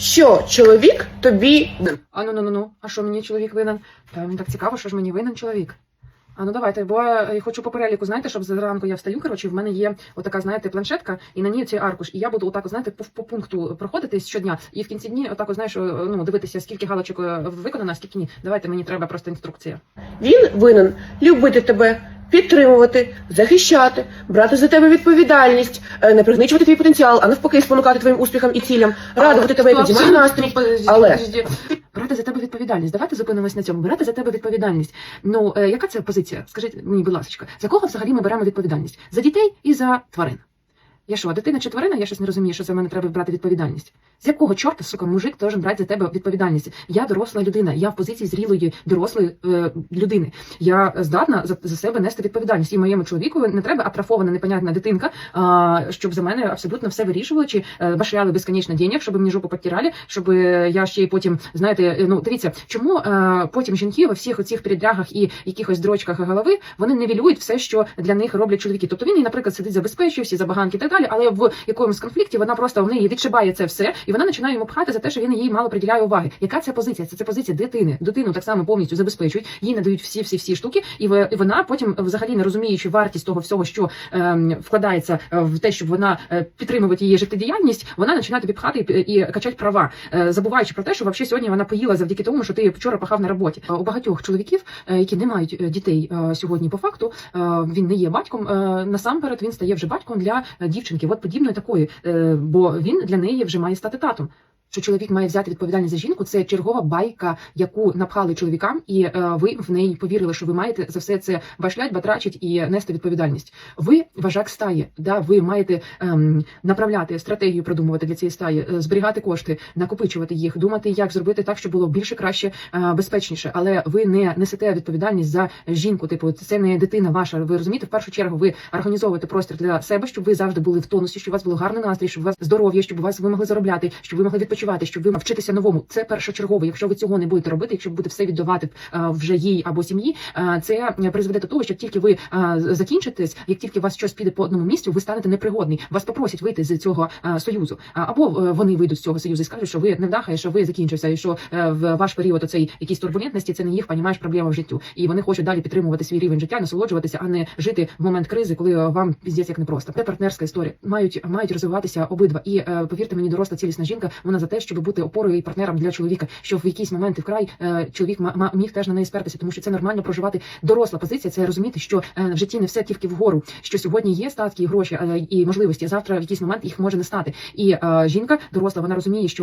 що чоловік тобі А ну ну ну ну. А що мені чоловік винен? Та мені так цікаво, що ж мені винен чоловік. А ну давайте, бо я хочу по переліку, знаєте, щоб зранку я встаю. Коротше, в мене є отака, знаєте, планшетка, і на ній цей аркуш. І я буду отак, знаєте, по, по пункту проходити щодня. І в кінці дні, отак, знаєш, ну дивитися, скільки галочок е, виконано, а скільки ні. Давайте мені треба просто інструкція. Він винен любити тебе, підтримувати, захищати, брати за тебе відповідальність, е, не пригничувати твій потенціал, а навпаки, спонукати твоїм успіхам і цілям, радувати тебе і підіймати настрій. але- брати за тебе відповідальність. Давайте зупинимось на цьому. Брати за тебе відповідальність. Ну е, яка це позиція? Скажіть мені, будь ласка, за кого взагалі ми беремо відповідальність? За дітей і за тварин. Я що, дитина чи тварина? Я щось не розумію, що за мене треба брати відповідальність. З якого чорта, сука, мужик должен брати за тебе відповідальність? Я доросла людина, я в позиції зрілої дорослої е, людини. Я здатна за, за себе нести відповідальність. І моєму чоловіку не треба атрофована, непонятна дитинка, а, щоб за мене абсолютно все вирішували, чи е, башляли безконечно денег, щоб мені жопу потирали, щоб е, я ще й потім, знаєте, е, ну дивіться, чому е, потім жінки во всіх оцих передрягах і якихось дрочках голови вони невілюють все, що для них роблять чоловіки. Тобто він, наприклад, сидить забезпечує всі забаганки і так далі, але в якомусь конфлікті вона просто в неї відшибає це все, і вона починає йому пхати за те, що він їй мало приділяє уваги. Яка це позиція? Це, це позиція дитини. Дитину так само повністю забезпечують, їй надають всі всі всі штуки, і, вона потім, взагалі не розуміючи вартість того всього, що ем, вкладається е, в те, щоб вона е, підтримувати її життєдіяльність, вона починає тобі пхати і, і качати права, е, забуваючи про те, що взагалі сьогодні вона поїла завдяки тому, що ти вчора пахав на роботі. Е, У багатьох чоловіків, е, які не мають е, дітей е, сьогодні, по факту е, він не є батьком. е, Насамперед він стає вже батьком для е, дівчинки, от подібної такої, е, бо він для неї вже має стати татом. Що чоловік має взяти відповідальність за жінку, це чергова байка, яку напхали чоловікам, і е, ви в неї повірили, що ви маєте за все це башлять, батрачить і нести відповідальність. Ви вожак стаї, да, ви маєте ем, направляти стратегію, продумувати для цієї стаї, е, зберігати кошти, накопичувати їх, думати, як зробити так, щоб було більше, краще, е, безпечніше. Але ви не несете відповідальність за жінку. Типу, це не дитина ваша. Ви розумієте, в першу чергу ви організовуєте простір для себе, щоб ви завжди були в тонусі, щоб у вас було гарний настрій, щоб у вас здоров'я, щоб у вас ви могли заробляти, щоб ви могли відпочивати, щоб ви вчитися новому. Це першочергово. Якщо ви цього не будете робити, якщо будете все віддавати е, вже їй або сім'ї, е, це призведе до того, що тільки ви е, закінчитесь, як тільки у вас щось піде по одному місцю, ви станете непригодний. Вас попросять вийти з цього союзу, або вони вийдуть з цього союзу і скажуть, що ви невдаха, і що ви закінчився, і що в ваш період оцей якийсь турбулентності це не їх понімаєш проблема в життю, і вони хочуть далі підтримувати свій рівень життя, насолоджуватися, а не жити в момент кризи, коли вам піздець як непросто. Це партнерська історія. Мають мають розвиватися обидва. І повірте мені, доросла цілісна жінка. Вона за те, щоб бути опорою і партнером для чоловіка, що в якісь моменти вкрай е, чоловік міг теж на неї спертися, тому що це нормально проживати. Доросла позиція це розуміти, що е, в житті не все тільки вгору. Що сьогодні є статки і гроші е, і можливості. Завтра в якийсь момент їх може не стати. І жінка доросла, вона розуміє, що